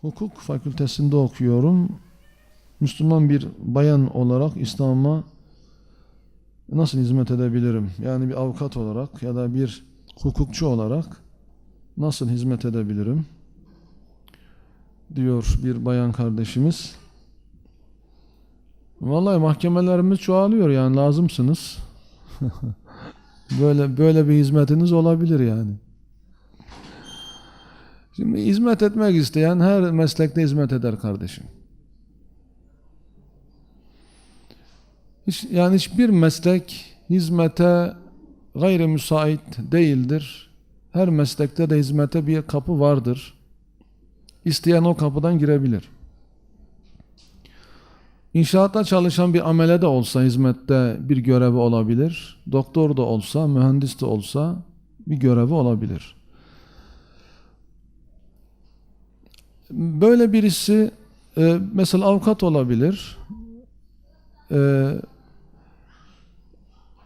Hukuk fakültesinde okuyorum. Müslüman bir bayan olarak İslam'a nasıl hizmet edebilirim? Yani bir avukat olarak ya da bir hukukçu olarak nasıl hizmet edebilirim? Diyor bir bayan kardeşimiz. Vallahi mahkemelerimiz çoğalıyor yani lazımsınız. böyle böyle bir hizmetiniz olabilir yani. Şimdi hizmet etmek isteyen her meslekte hizmet eder kardeşim. Hiç, yani hiçbir meslek hizmete gayri müsait değildir. Her meslekte de hizmete bir kapı vardır. İsteyen o kapıdan girebilir. İnşaatta çalışan bir amele de olsa hizmette bir görevi olabilir. Doktor da olsa, mühendis de olsa bir görevi olabilir. Böyle birisi e, mesela avukat olabilir. E,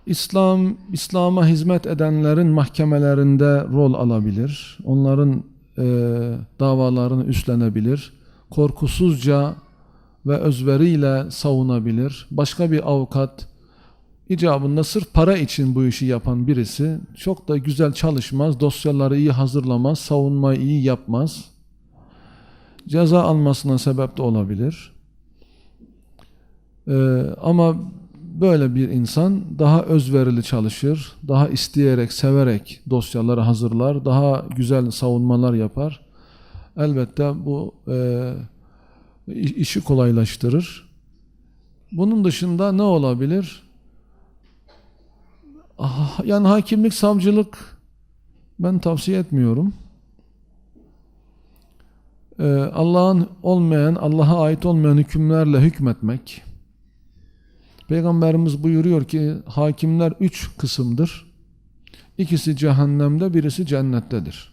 İslam İslam'a hizmet edenlerin mahkemelerinde rol alabilir. Onların e, davalarını üstlenebilir. Korkusuzca ve özveriyle savunabilir. Başka bir avukat icabında sırf para için bu işi yapan birisi çok da güzel çalışmaz, dosyaları iyi hazırlamaz, savunmayı iyi yapmaz. Ceza almasına sebep de olabilir. Ee, ama böyle bir insan daha özverili çalışır, daha isteyerek, severek dosyaları hazırlar, daha güzel savunmalar yapar. Elbette bu e, işi kolaylaştırır. Bunun dışında ne olabilir? Ah, Yani hakimlik, savcılık ben tavsiye etmiyorum. Ee, Allah'ın olmayan, Allah'a ait olmayan hükümlerle hükmetmek. Peygamberimiz buyuruyor ki hakimler üç kısımdır. İkisi cehennemde, birisi cennettedir.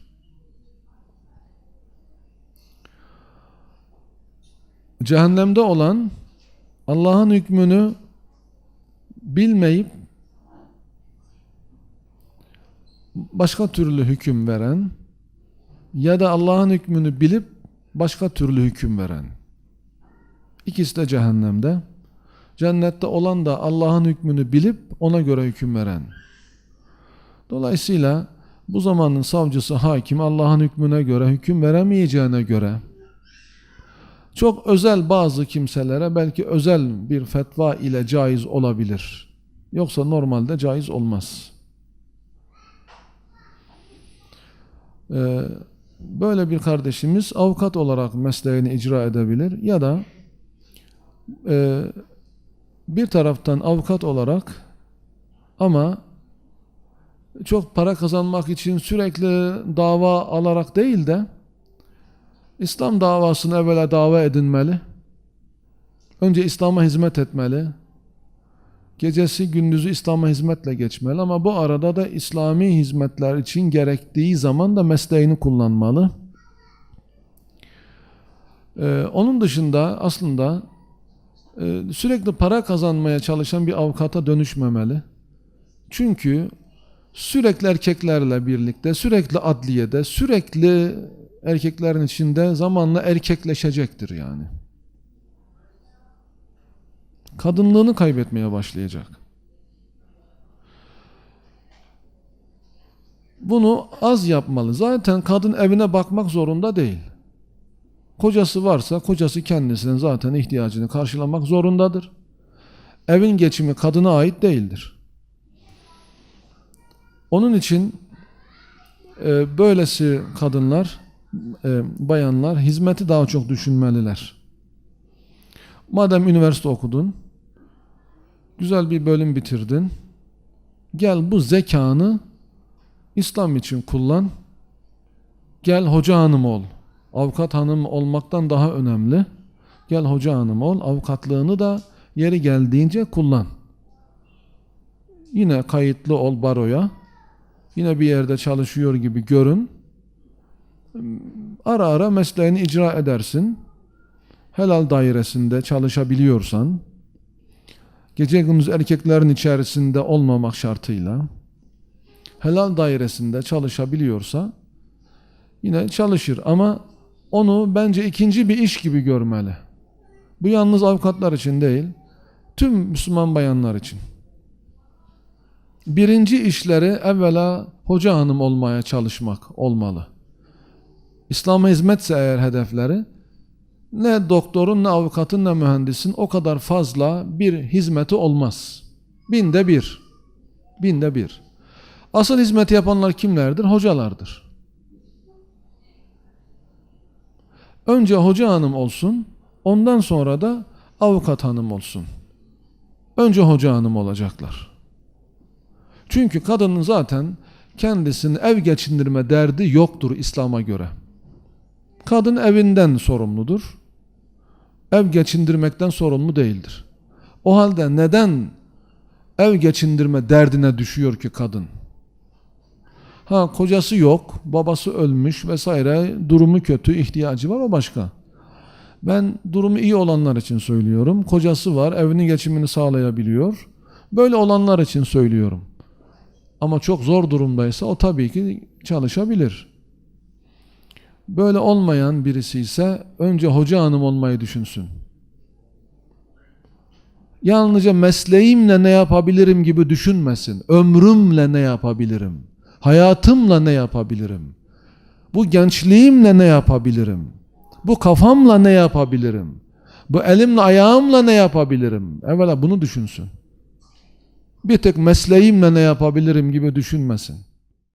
Cehennemde olan Allah'ın hükmünü bilmeyip başka türlü hüküm veren ya da Allah'ın hükmünü bilip başka türlü hüküm veren. İkisi de cehennemde. Cennette olan da Allah'ın hükmünü bilip ona göre hüküm veren. Dolayısıyla bu zamanın savcısı hakim Allah'ın hükmüne göre hüküm veremeyeceğine göre çok özel bazı kimselere belki özel bir fetva ile caiz olabilir. Yoksa normalde caiz olmaz. Ee, böyle bir kardeşimiz avukat olarak mesleğini icra edebilir ya da e, bir taraftan avukat olarak ama çok para kazanmak için sürekli dava alarak değil de İslam davasını evvela dava edinmeli. Önce İslam'a hizmet etmeli. Gecesi gündüzü İslam'a hizmetle geçmeli ama bu arada da İslami hizmetler için gerektiği zaman da mesleğini kullanmalı. Ee, onun dışında aslında e, sürekli para kazanmaya çalışan bir avukata dönüşmemeli. Çünkü sürekli erkeklerle birlikte, sürekli adliyede, sürekli erkeklerin içinde zamanla erkekleşecektir yani. Kadınlığını kaybetmeye başlayacak. Bunu az yapmalı. Zaten kadın evine bakmak zorunda değil. Kocası varsa kocası kendisinin zaten ihtiyacını karşılamak zorundadır. Evin geçimi kadına ait değildir. Onun için e, böylesi kadınlar, e, bayanlar hizmeti daha çok düşünmeliler. Madem üniversite okudun, güzel bir bölüm bitirdin, gel bu zekanı İslam için kullan, gel hoca hanım ol. Avukat hanım olmaktan daha önemli. Gel hoca hanım ol, avukatlığını da yeri geldiğince kullan. Yine kayıtlı ol baroya. Yine bir yerde çalışıyor gibi görün. Ara ara mesleğini icra edersin. Helal dairesinde çalışabiliyorsan, gece gündüz erkeklerin içerisinde olmamak şartıyla, helal dairesinde çalışabiliyorsa, yine çalışır ama onu bence ikinci bir iş gibi görmeli. Bu yalnız avukatlar için değil, tüm Müslüman bayanlar için. Birinci işleri evvela hoca hanım olmaya çalışmak olmalı. İslam'a hizmetse eğer hedefleri, ne doktorun, ne avukatın, ne mühendisin o kadar fazla bir hizmeti olmaz. Binde bir. Binde bir. Asıl hizmet yapanlar kimlerdir? Hocalardır. Önce hoca hanım olsun, ondan sonra da avukat hanım olsun. Önce hoca hanım olacaklar. Çünkü kadının zaten kendisini ev geçindirme derdi yoktur İslam'a göre. Kadın evinden sorumludur. Ev geçindirmekten sorumlu değildir. O halde neden ev geçindirme derdine düşüyor ki kadın? Ha kocası yok, babası ölmüş vesaire, durumu kötü, ihtiyacı var o başka. Ben durumu iyi olanlar için söylüyorum. Kocası var, evinin geçimini sağlayabiliyor. Böyle olanlar için söylüyorum. Ama çok zor durumdaysa o tabii ki çalışabilir. Böyle olmayan birisi ise önce hoca hanım olmayı düşünsün. Yalnızca mesleğimle ne yapabilirim gibi düşünmesin. Ömrümle ne yapabilirim? Hayatımla ne yapabilirim? Bu gençliğimle ne yapabilirim? Bu kafamla ne yapabilirim? Bu elimle ayağımla ne yapabilirim? Evvela bunu düşünsün. Bir tek mesleğimle ne yapabilirim gibi düşünmesin.